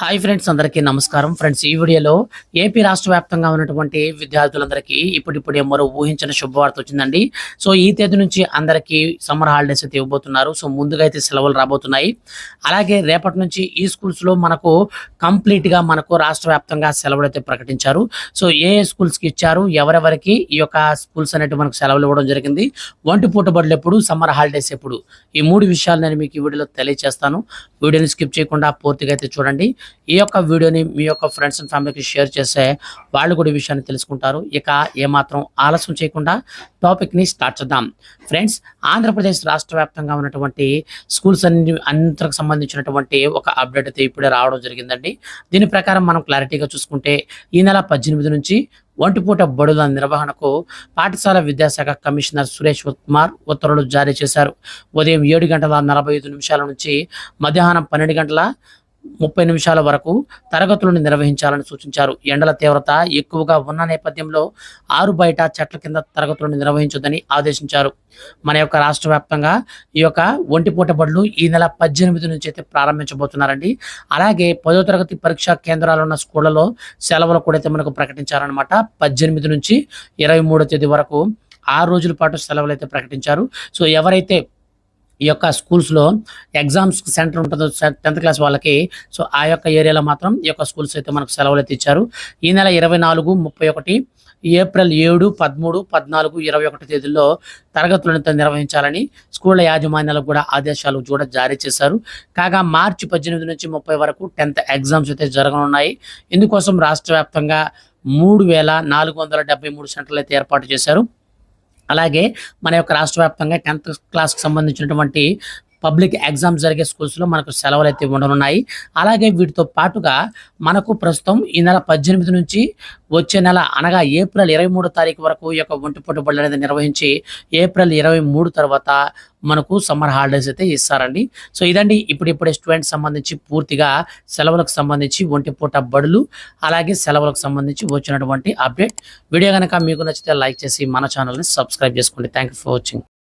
Hi friends అందరికీ నమస్కారం. Friends ఈ వీడియోలో ఏపీ రాష్ట్ర వ్యాప్తంగా ఉన్నటువంటి విద్యార్థులందరికీ ఇప్పుడిప్పుడే మరో ఊహించిన శుభవార్త వచ్చిందండి. సో ఈ తేదీ నుంచి అందరికీ సమ్మర్ హాలిడేస్ అయితే ఇవ్వబోతున్నారు. సో ముందుగా అయితే సెలవులు రాబోతున్నాయి. అలాగే రేపటి నుంచి ఈ స్కూల్స్లో మనకు కంప్లీట్గా మనకు రాష్ట్ర వ్యాప్తంగా సెలవులు అయితే ప్రకటించారు. సో ఏ ఏ స్కూల్స్కి ఇచ్చారు ఎవరెవరికి ఈ యొక్క స్కూల్స్ అనేవి మనకు సెలవులు ఇవ్వడం జరిగింది. ఒంటి పూట బడులు ఎప్పుడు సమ్మర్ హాలిడేస్ ఎప్పుడు? ఈ మూడు విషయాలు నేను మీకు ఈ వీడియోలో తెలియజేస్తాను. వీడియోని స్కిప్ చేయకుండా పూర్తిగా అయితే చూడండి. ఈ యొక్క వీడియోని మీ యొక్క ఫ్రెండ్స్ అండ్ ఫ్యామిలీకి షేర్ చేస్తే వాళ్ళు కూడా ఈ విషయాన్ని తెలుసుకుంటారు. ఇక ఏమాత్రం ఆలస్యం చేయకుండా టాపిక్ని స్టార్ట్ చేద్దాం. ఫ్రెండ్స్ ఆంధ్రప్రదేశ్ రాష్ట్ర వ్యాప్తంగా ఉన్నటువంటి స్కూల్స్ అన్ని అంతకు సంబంధించినటువంటి ఒక అప్డేట్ అయితే ఇప్పుడే రావడం జరిగిందండి. దీని ప్రకారం మనం క్లారిటీగా చూసుకుంటే ఈ నెల పద్దెనిమిది నుంచి ఒంటిపూట బడుల నిర్వహణకు పాఠశాల విద్యాశాఖ కమిషనర్ సురేష్ కుమార్ ఉత్తర్వులు జారీ చేశారు. ఉదయం ఏడు గంటల నలభై ఐదు నిమిషాల నుంచి మధ్యాహ్నం పన్నెండు గంటల ముప్పై నిమిషాల వరకు తరగతులను నిర్వహించాలని సూచించారు. ఎండల తీవ్రత ఎక్కువగా ఉన్న నేపథ్యంలో ఆరు బయట చెట్ల కింద తరగతులను నిర్వహించొద్దని ఆదేశించారు. మన యొక్క రాష్ట్ర వ్యాప్తంగా ఈ యొక్క ఒంటిపూట బడులు ఈ నెల పద్దెనిమిది నుంచి అయితే ప్రారంభించబోతున్నారండి. అలాగే పదో తరగతి పరీక్షా కేంద్రాలు ఉన్న స్కూళ్ళలో సెలవులు కూడా అయితే మనకు ప్రకటించారనమాట పద్దెనిమిది నుంచి ఇరవై మూడో తేదీ వరకు ఆరు రోజుల పాటు సెలవులు అయితే ప్రకటించారు. సో ఎవరైతే ఈ యొక్క స్కూల్స్లో ఎగ్జామ్స్ సెంటర్ ఉంటుందో టెన్త్ క్లాస్ వాళ్ళకి సో ఆ యొక్క ఏరియాలో మాత్రం ఈ యొక్క స్కూల్స్ అయితే మనకు సెలవులు అయితే ఇచ్చారు. ఈ నెల ఇరవై నాలుగు ముప్పై ఒకటి ఏప్రిల్ ఏడు పదమూడు పద్నాలుగు ఇరవై ఒకటి తేదీల్లో తరగతులను నిర్వహించాలని స్కూళ్ళ యాజమాన్యాలకు కూడా ఆదేశాలు కూడా జారీ చేశారు. కాగా మార్చి పద్దెనిమిది నుంచి ముప్పై వరకు టెన్త్ ఎగ్జామ్స్ అయితే జరగనున్నాయి. ఇందుకోసం రాష్ట్ర వ్యాప్తంగా మూడు వేల నాలుగు వందల డెబ్బై మూడు సెంటర్లు అయితే ఏర్పాటు చేశారు. అలాగే మన యొక్క రాష్ట్ర వ్యాప్తంగా టెన్త్ క్లాస్కి సంబంధించినటువంటి పబ్లిక్ ఎగ్జామ్స్ జరిగే స్కూల్స్లో మనకు సెలవులు అయితే ఉండనున్నాయి. అలాగే వీటితో పాటుగా మనకు ప్రస్తుతం ఈ నెల పద్దెనిమిది నుంచి వచ్చే నెల అనగా ఏప్రిల్ ఇరవై మూడు తారీఖు వరకు ఈ యొక్క ఒంటిపూట బడులు అనేది నిర్వహించి ఏప్రిల్ ఇరవై మూడు తర్వాత మనకు సమ్మర్ హాలిడేస్ అయితే ఇస్తారండి. సో ఇదండి ఇప్పుడు ఇప్పుడే స్టూడెంట్స్ సంబంధించి పూర్తిగా సెలవులకు సంబంధించి ఒంటిపూట బడులు అలాగే సెలవులకు సంబంధించి వచ్చినటువంటి అప్డేట్. వీడియో కనుక మీకు నచ్చితే లైక్ చేసి మన ఛానల్ని సబ్స్క్రైబ్ చేసుకోండి. Thank you for watching.